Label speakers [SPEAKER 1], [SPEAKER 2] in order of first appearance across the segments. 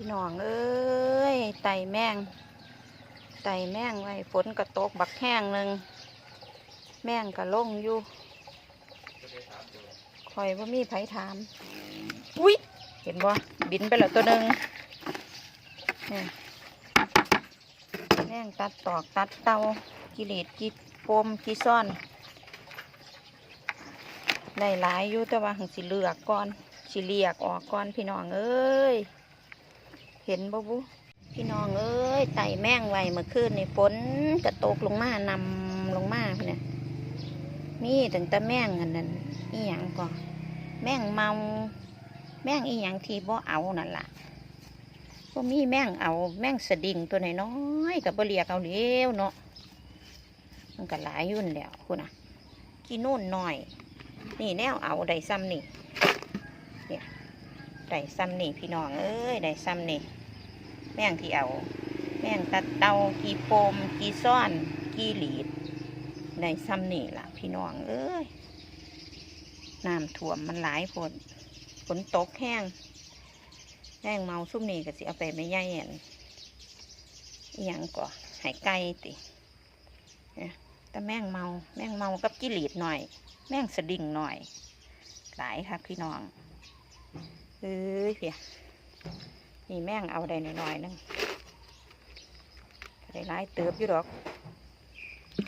[SPEAKER 1] พี่น้องเอ้ยไตแมงไตแมงไว้ฝนก็ตกบักแห้งหนึ่งแมงก็ลงอยู่คอยว่ามีไผถามอุ้ยเห็นบ่บินไปแล้วตัวหนึ่งแมงตัดตอกตัดเตากิเลสกิโปมกิซ่อนได้หลายอยู่แต่ว่าหังสิเลือกก่อนสิเลียกออกก่อนพี่น้องเอ้ย เห็นบ่บุพี่น้องเอ้ยไต่แม่งไวเมื่อคืนนี่ฝนกระตกลงมานำลงมาพี่เนี่ยมีตั้งแต่แม่งอันนั้นอีหยังก่อนแม่งเมาแม่งอีหยังที่บ่เอานั่นล่ะบ่มีแม่งเอาแม่งสดิ่งตัวน้อยๆกับบ่เรียกเอาเดียวเนาะมันก็หลายยุ่นแล้วคุณน่ะกี่นู่นหน่อย นี่แนวเอาได้ซ้ำนี่เนี่ยได้ซ้ำนี่พี่น้องเอ้ยได้ซ้ำนี่ แม่งที่เอา แม่งตัดเตากีโปมกีซ่อน กีหลีดได้ซ้ำนี่ล่ะ พี่น้องเอ้ยน้ำท่วมมันหลายฝนฝนตกแห้งแห้งเมาซุ่มนี่ก็สิเอาไปไม่ย่ายเห็นอหยังก่อหายไก่ติแต่แม่งเมาแม่งเมากับกีหลีดหน่อย แม่งสะดิ่งหน่อย หลายครับพี่น้องเอ้ยเพีย นี่แม่งเอาได้หน่อยๆนึงได้หลายเติบอยู่ดอก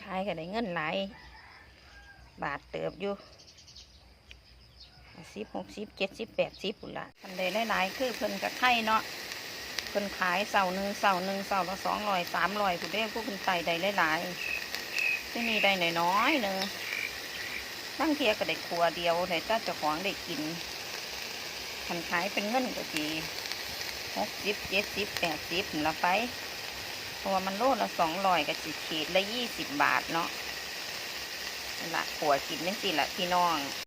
[SPEAKER 1] ขายก็ได้เงินหลายบาทเติบอยู่สิบหกสิบเจ็ดสิบแปดสิบปุ่นละทันได้หลายๆคือเพิ่นกับไข่เนาะเพิ่นขายเสาหนึ่งเสาหนึ่งเสาละสองร้อยสามร้อยผู้เด้พวกเพิ่นใส่ได้หลายๆที่นี่ได้น้อยๆหนึ่งบางเทียก็ได้ครัวเดียวแต่ถ้าเจ้าของได้กินคันขายเป็นเงินก็ที หกสิบเจ็ดสิบแปดสิบละไปเพราะว่ามันโลละสองร้อยกับสิขีดละยี่สิบบาทเนาะละขัวกินนั่นสิละพี่น้อง